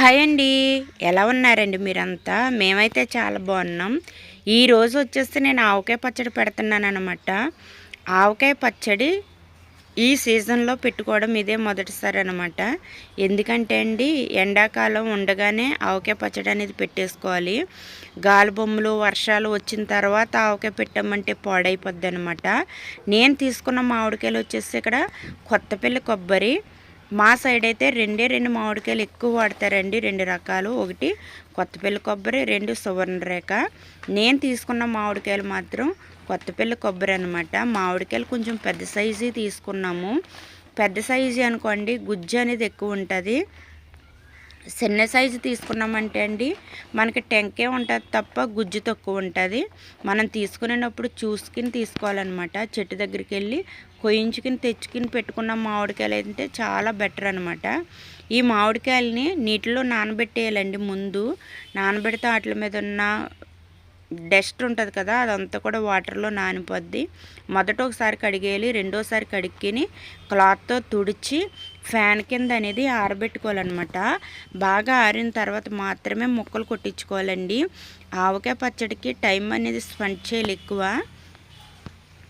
Hi అండి. ఎలా ఉన్నారండి మీరంతా? మేమైతే చాలా బాగున్నాం. ఈరోజు వచ్చేసి నేను ఆవకాయ పచ్చడి పెడుతున్నాను అనమాట ఆవకాయ పచ్చడి ఈ సీజన్లో పెట్టుకోవడం ఇదే మొదటిసారి అనమాట ఎందుకంటే అండి ఎండాకాలం ఉండగానే ఆవకాయ పచ్చడి అనేది పెట్టేసుకోవాలి. గాలి బొమ్మలు వర్షాలు వచ్చిన తర్వాత ఆవకాయ పెట్టామంటే పాడైపోద్ది అనమాట నేను తీసుకున్న మామిడికాయలు వచ్చేసి ఇక్కడ కొత్తపల్లి కొబ్బరి మా సైడ్ అయితే రెండే రెండు మామిడికాయలు ఎక్కువ వాడతారండి రెండు రకాలు. ఒకటి కొత్తపల్లి కొబ్బరి రెండు సువర్ణరేఖ. నేను తీసుకున్న మామిడికాయలు మాత్రం కొత్తపల్లి కొబ్బరి అనమాట మామిడికాయలు కొంచెం పెద్ద సైజు తీసుకున్నాము. పెద్ద సైజు అనుకోండి గుజ్జు అనేది ఎక్కువ ఉంటుంది. చిన్న సైజు తీసుకున్నామంటే అండి మనకి టెంకే ఉంటుంది తప్ప గుజ్జు తక్కువ ఉంటుంది. మనం తీసుకునేటప్పుడు చూసుకుని తీసుకోవాలన్నమాట. చెట్టు దగ్గరికి వెళ్ళి కొయించుకుని తెచ్చుకుని పెట్టుకున్న మామిడికాయలు అయితే చాలా బెటర్ అనమాట ఈ మామిడికాయలని నీటిలో నానబెట్టేయాలండి ముందు. నానబెడితే వాటి మీద ఉన్న డస్ట్ ఉంటుంది కదా అదంతా కూడా వాటర్లో నానిపోద్ది. మొదట ఒకసారి కడిగేయాలి రెండోసారి కడిగిని క్లాత్తో తుడిచి ఫ్యాన్ కింద అనేది ఆరబెట్టుకోవాలన్నమాట. బాగా ఆరిన తర్వాత మాత్రమే ముక్కలు కొట్టించుకోవాలండి. ఆవకాయ పచ్చడికి టైం అనేది స్పెండ్ చేయాలి ఎక్కువ.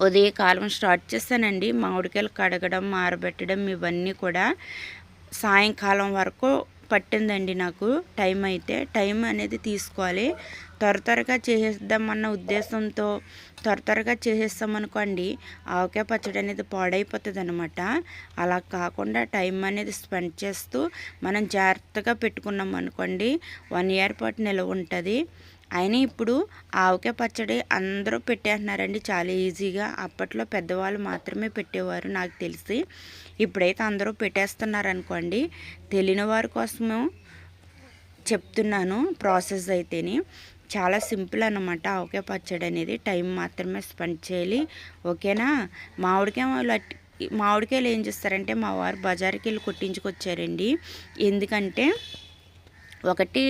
ఉదయకాలం స్టార్ట్ చేస్తానండి. మామిడికాయలు కడగడం ఆరబెట్టడం ఇవన్నీ కూడా సాయంకాలం వరకు పట్టిందండి నాకు. టైం అయితే టైం అనేది తీసుకోవాలి. త్వర త్వరగా చేసేద్దామన్న ఉద్దేశంతో త్వర త్వరగా చేసేస్తామనుకోండి ఆవకాయ పచ్చడి అనేది పాడైపోతుంది అనమాట అలా కాకుండా టైం అనేది స్పెండ్ చేస్తూ మనం జాగ్రత్తగా పెట్టుకున్నాం అనుకోండి వన్ ఇయర్ పాటు నిల్వ ఉంటుంది. అయినా ఇప్పుడు ఆవకాయ పచ్చడి అందరూ పెట్టేస్తున్నారండి చాలా ఈజీగా. అప్పట్లో పెద్దవాళ్ళు మాత్రమే పెట్టేవారు నాకు తెలిసి. ఇప్పుడైతే అందరూ పెట్టేస్తున్నారు అనుకోండి తెలియని వారి కోసము చెప్తున్నాను ప్రాసెస్ అయితేని. చాలా సింపుల్ అనమాట ఆవకాయ పచ్చడి అనేది. టైం మాత్రమే స్పెండ్ చేయాలి. ఓకేనా? మామిడికాయ మామిడికాయలు ఏం చేస్తారంటే మా వారు బజార్కి వెళ్ళి కొట్టించుకొచ్చారండి. ఎందుకంటే ఒకటి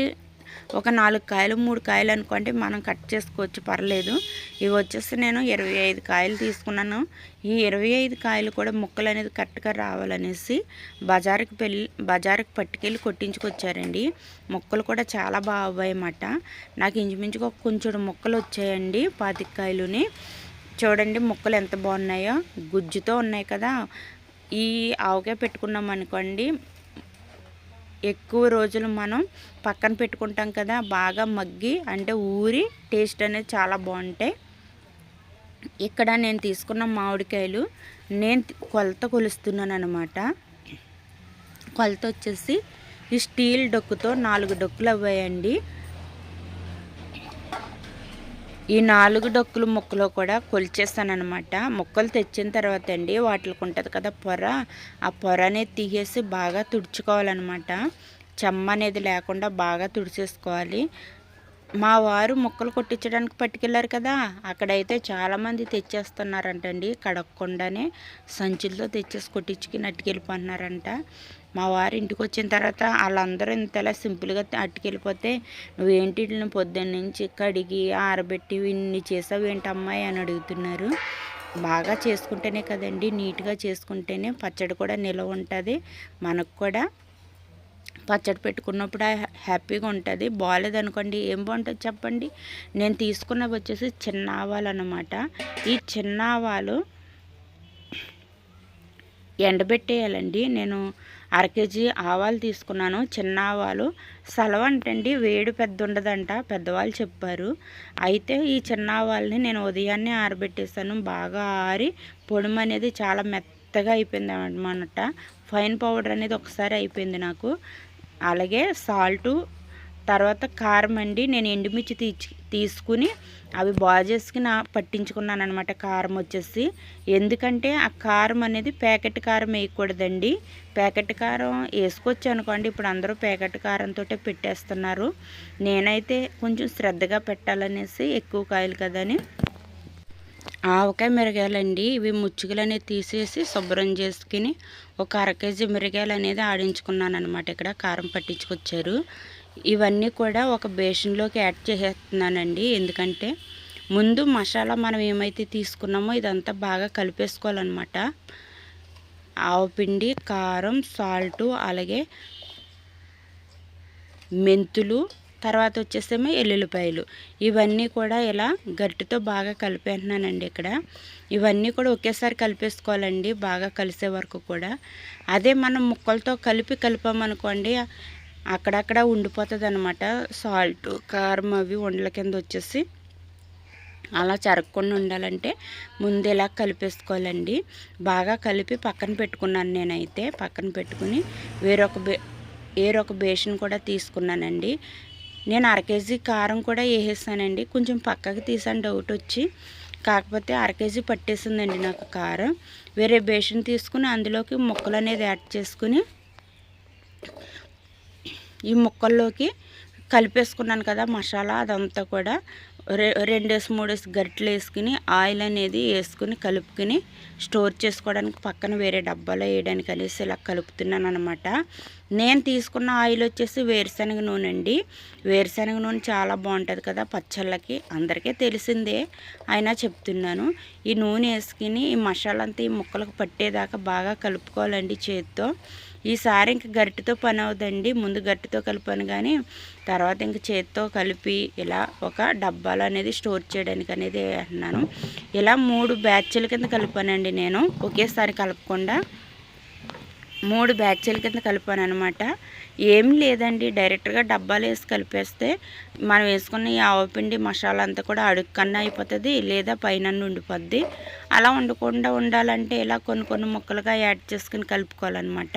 ఒక నాలుగు కాయలు మూడు కాయలు అనుకోండి మనం కట్ చేసుకోవచ్చు పర్లేదు. ఇవి వచ్చేసి నేను ఇరవై ఐదు కాయలు తీసుకున్నాను. ఈ ఇరవై ఐదు కాయలు కూడా ముక్కలు అనేది కరెక్ట్గా రావాలనేసి బజారుకి పెళ్ళి బజారుకి పట్టుకెళ్ళి కొట్టించుకొచ్చారండి. ముక్కలు కూడా చాలా బాగా అవ్వాయన్నమాట. నాకు ఇంచుమించుగా కొంచెం ముక్కలు వచ్చాయండి పాతికాయలుని చూడండి ముక్కలు ఎంత బాగున్నాయో. గుజ్జుతో ఉన్నాయి కదా. ఈ ఆవకాయ పెట్టుకున్నాం అనుకోండి ఎక్కువ రోజులు మనం పక్కన పెట్టుకుంటాం కదా బాగా మగ్గి అంటే ఊరి టేస్ట్ అనేది చాలా బాగుంటాయి. ఇక్కడ నేను తీసుకున్న మామిడికాయలు నేను కొలత కొలుస్తున్నాను అనమాట కొలత వచ్చేసి ఈ స్టీల్ డొక్కుతో నాలుగు డొక్కులు అవ్వాయండి. ఈ నాలుగు డొక్కులు ముక్కలు కూడా కొలిచేస్తానమాట ముక్కలు తెచ్చిన తర్వాత అండి వాటికి ఉంటుంది కదా పొర. ఆ పొర అనేది తీసేసి బాగా తుడుచుకోవాలన్నమాట. చెమ్మ అనేది లేకుండా బాగా తుడిచేసుకోవాలి. మా వారు ముక్కలు కొట్టించడానికి పట్టుకెళ్ళారు కదా. అక్కడైతే చాలామంది తెచ్చేస్తున్నారంటండి. కడగకుండానే సంచులతో తెచ్చేసి కొట్టించుకుని అట్టుకెళ్ళిపోతున్నారంట మా వారు ఇంటికి వచ్చిన తర్వాత వాళ్ళందరూ ఇంతలా సింపుల్గా అట్టుకెళ్ళిపోతే నువ్వేంటి పొద్దున్న నుంచి కడిగి ఆరబెట్టి ఇన్ని చేసావు ఏంటి అమ్మాయి అని అడుగుతున్నారు. బాగా చేసుకుంటేనే కదండి నీట్గా చేసుకుంటేనే పచ్చడి కూడా నిలవ ఉంటుంది. మనకు కూడా పచ్చడి పెట్టుకున్నప్పుడు హ్యాపీగా ఉంటుంది. బాగాలేదనుకోండి ఏం బాగుంటుంది చెప్పండి. నేను తీసుకున్నవి వచ్చేసి చిన్న ఆవాలు అనమాట ఈ చిన్న ఆవాలు ఎండబెట్టేయాలండి. నేను అర కేజీ ఆవాలు తీసుకున్నాను. చిన్న ఆవాలు సలవ అంటండి వేడి పెద్ద ఉండదంట పెద్దవాళ్ళు చెప్పారు. అయితే ఈ చిన్న ఆవాలని నేను ఉదయాన్నే ఆరబెట్టేసాను బాగా ఆరి పొడిమ అనేది చాలా మెత్తగా అయిపోయింది అనమాట ఫైన్ పౌడర్ అనేది ఒకసారి అయిపోయింది నాకు. అలాగే సాల్టు తర్వాత కారం అండి. నేను ఎండుమిర్చి తీ తీసుకుని అవి బాగా చేసుకుని పట్టించుకున్నాను అనమాట కారం వచ్చేసి. ఎందుకంటే ఆ కారం అనేది ప్యాకెట్ కారం వేయకూడదండి. ప్యాకెట్ కారం వేసుకోవచ్చు అనుకోండి ఇప్పుడు అందరూ ప్యాకెట్ కారంతో పెట్టేస్తున్నారు. నేనైతే కొంచెం శ్రద్ధగా పెట్టాలనేసి ఎక్కువ కాయలు కదని. ఆవకాయ మిరగాయలండి ఇవి ముచ్చుకలు అనేది తీసేసి శుభ్రం చేసుకుని ఒక అర కేజీ మిరగాయలు అనేది ఆడించుకున్నాను అనమాట ఇక్కడ కారం పట్టించుకొచ్చారు. ఇవన్నీ కూడా ఒక బేషన్లోకి యాడ్ చేసేస్తున్నానండి ఎందుకంటే ముందు మసాలా మనం ఏమైతే తీసుకున్నామో ఇదంతా బాగా కలిపేసుకోవాలన్నమాట. ఆవపిండి కారం సాల్టు అలాగే మెంతులు తర్వాత వచ్చేసేమో ఎల్లుల్లిపాయలు. ఇవన్నీ కూడా ఇలా గట్టితో బాగా కలిపేస్తున్నానండి ఇక్కడ. ఇవన్నీ కూడా ఒకేసారి కలిపేసుకోవాలండి బాగా కలిసే వరకు కూడా. అదే మనం ముక్కలతో కలిపి కలిపామనుకోండి అక్కడక్కడ ఉండిపోతుంది అనమాట సాల్ట్ కారం అవి వండల కింద వచ్చేసి అలా చెరగకుండా ఉండాలంటే ముందు ఇలా కలిపేసుకోవాలండి. బాగా కలిపి పక్కన పెట్టుకున్నాను నేనైతే. పక్కన పెట్టుకుని వేరొక బే వేరొక బేషన్ కూడా తీసుకున్నానండి. నేను అర కేజీ కారం కూడా వేసేసానండి. కొంచెం పక్కకి తీసాను డౌట్ వచ్చి. కాకపోతే అర కేజీ పట్టేసిందండి నాకు కారం. వేరే బేషన్ తీసుకుని అందులోకి ముక్కలు అనేది యాడ్ చేసుకుని ఈ ముక్కల్లోకి కలిపేసుకున్నాను కదా మసాలా అదంతా కూడా. రె రెండేసి మూడేసి గరిటలు వేసుకుని ఆయిల్ అనేది వేసుకుని కలుపుకుని స్టోర్ చేసుకోవడానికి పక్కన వేరే డబ్బాలో వేయడానికి అనేసి ఇలా కలుపుతున్నాను అనమాట నేను తీసుకున్న ఆయిల్ వచ్చేసి వేరుశనగ నూనె అండి. వేరుశనగ నూనె చాలా బాగుంటుంది కదా పచ్చళ్ళకి. అందరికీ తెలిసిందే. అయినా చెప్తున్నాను ఈ నూనె వేసుకుని ఈ మసాలా అంతా ఈ ముక్కలకు పట్టేదాకా బాగా కలుపుకోవాలండి చేతితో. ఈసారి ఇంక గరిటెతో పని అవుదండి. ముందు గట్టితో కలిపాను కానీ తర్వాత ఇంక చేతితో కలిపి ఇలా ఒక డబ్బాలు అనేది స్టోర్ చేయడానికి అనేది అంటున్నాను ఇలా మూడు బ్యాచ్ల కింద కలిపానండి నేను. ఒకేసారి కలపకుండా మూడు బ్యాచ్ల కింద కలిపాను అనమాట ఏం లేదండి డైరెక్ట్గా డబ్బాలు వేసి కలిపేస్తే మనం వేసుకున్న ఈ ఆవపిండి మసాలా అంతా కూడా అడుక్కన్నా అయిపోతుంది లేదా పైన ఉండిపోద్ది. అలా ఉండకుండా ఉండాలంటే ఇలా కొన్ని కొన్ని ముక్కలుగా యాడ్ చేసుకుని కలుపుకోవాలన్నమాట.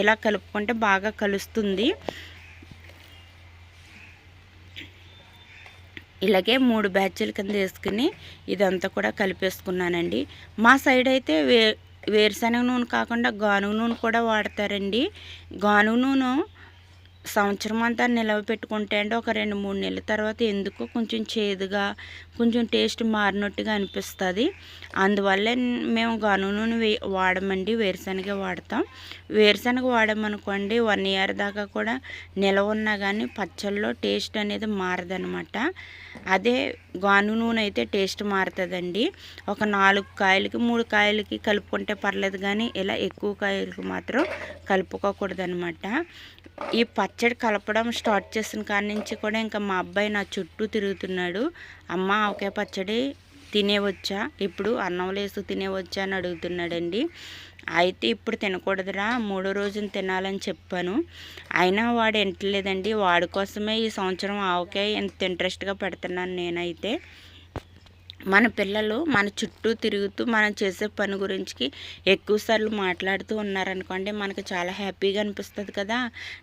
ఇలా కలుపుకుంటే బాగా కలుస్తుంది. ఇలాగే మూడు బ్యాచ్ల కింద వేసుకుని ఇదంతా కూడా కలిపేసుకున్నానండి. మా సైడ్ అయితే వే వేరుశనగ నూనె కాకుండా గానుగ నూనె కూడా వాడతారండి. గానుగ నూనె సంవత్సరం అంతా నిలవ పెట్టుకుంటే అంటే ఒక రెండు మూడు నెలల తర్వాత ఎందుకో కొంచెం చేదుగా కొంచెం టేస్ట్ మారినట్టుగా అనిపిస్తుంది. అందువల్ల మేము గను నూనె వే వాడమండి వేరుశనగ వాడతాం. వేరుశనగ వాడమనుకోండి వన్ ఇయర్ దాకా కూడా నిలవ ఉన్నా కానీ పచ్చళ్ళలో టేస్ట్ అనేది మారదనమాట. అదే గాను నూనె అయితే టేస్ట్ మారుతుందండి. ఒక నాలుగు కాయలకి మూడు కాయలకి కలుపుకుంటే పర్లేదు కానీ ఇలా ఎక్కువ కాయలకి మాత్రం కలుపుకోకూడదు అనమాట ఈ పచ్చడి కలపడం స్టార్ట్ చేసిన కాడి నుంచి కూడా ఇంకా మా అబ్బాయి నా చుట్టూ తిరుగుతున్నాడు. అమ్మ ఒకే పచ్చడి తినేవచ్చా ఇప్పుడు అన్నం లేసు తినేవచ్చా అని అడుగుతున్నాడండి. అయితే ఇప్పుడు తినకూడదురా మూడో రోజున తినాలని చెప్పాను. అయినా వాడు ఎంటలేదండి. వాడి కోసమే ఈ సంవత్సరం ఆవకాయ ఇంత ఇంట్రెస్ట్గా పెడుతున్నాను నేనైతే. మన పిల్లలు మన చుట్టూ తిరుగుతూ మనం చేసే పని గురించి ఎక్కువసార్లు మాట్లాడుతూ ఉన్నారనుకోండి మనకు చాలా హ్యాపీగా అనిపిస్తుంది కదా.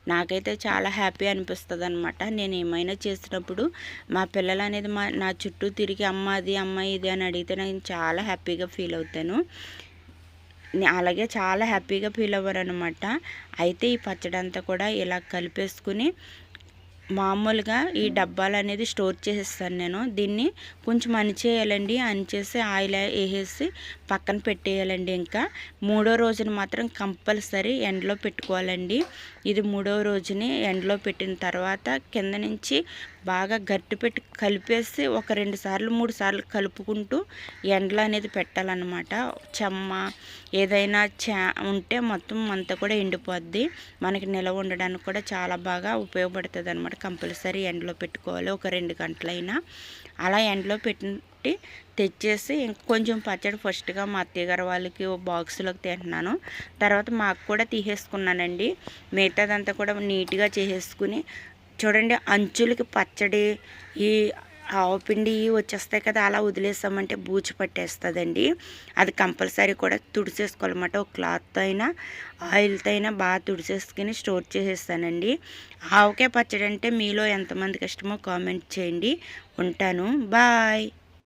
నాకైతే చాలా హ్యాపీ అనిపిస్తుంది అనమాట నేను ఏమైనా చేసినప్పుడు మా పిల్లలు అనేది మా నా చుట్టూ తిరిగి అమ్మ అది అమ్మ ఇది అని అడిగితే నేను చాలా హ్యాపీగా ఫీల్ అవుతాను. అలాగే చాలా హ్యాపీగా ఫీల్ అవ్వరు అనమాట అయితే ఈ పచ్చడి అంతా కూడా ఇలా కలిపేసుకుని మామూలుగా ఈ డబ్బాలు అనేది స్టోర్ చేసేస్తాను నేను. దీన్ని కొంచెం అనిచేయాలండి అనిచేసి ఆయిల్ వేసేసి పక్కన పెట్టేయాలండి ఇంకా. మూడో రోజున మాత్రం కంపల్సరీ ఎండలో పెట్టుకోవాలండి. ఇది మూడో రోజుని ఎండలో పెట్టిన తర్వాత కింద నుంచి బాగా గట్టి పెట్టి కలిపేసి ఒక రెండు సార్లు మూడు సార్లు కలుపుకుంటూ ఎండలో అనేది పెట్టాలన్నమాట. చెమ్మ ఏదైనా చా ఉంటే మొత్తం అంతా కూడా ఎండిపోద్ది. మనకి నిలవ ఉండడానికి కూడా చాలా బాగా ఉపయోగపడుతుంది అనమాట కంపల్సరీ ఎండలో పెట్టుకోవాలి ఒక రెండు గంటలైనా. అలా ఎండలో పెట్టి తెచ్చేసి కొంచెం పచ్చడి ఫస్ట్గా మా అత్తయ్య గారు వాళ్ళకి బాక్సులోకి తింటున్నాను. తర్వాత మాకు కూడా తీసేసుకున్నానండి. మిగతాదంతా కూడా నీట్గా చేసేసుకుని చూడండి అంచులకి పచ్చడి ఈ ఆవపిండి వచ్చేస్తాయి కదా అలా వదిలేసామంటే బూచి పట్టేస్తుందండి. అది కంపల్సరీ కూడా తుడిసేసుకోవాలన్నమాట ఒక క్లాత్తో అయినా ఆయిల్తో అయినా బాగా తుడిసేసుకుని స్టోర్ చేసేస్తానండి. ఆవకే పచ్చడి అంటే మీలో ఎంతమందికి ఇష్టమో కామెంట్ చేయండి. ఉంటాను. బాయ్.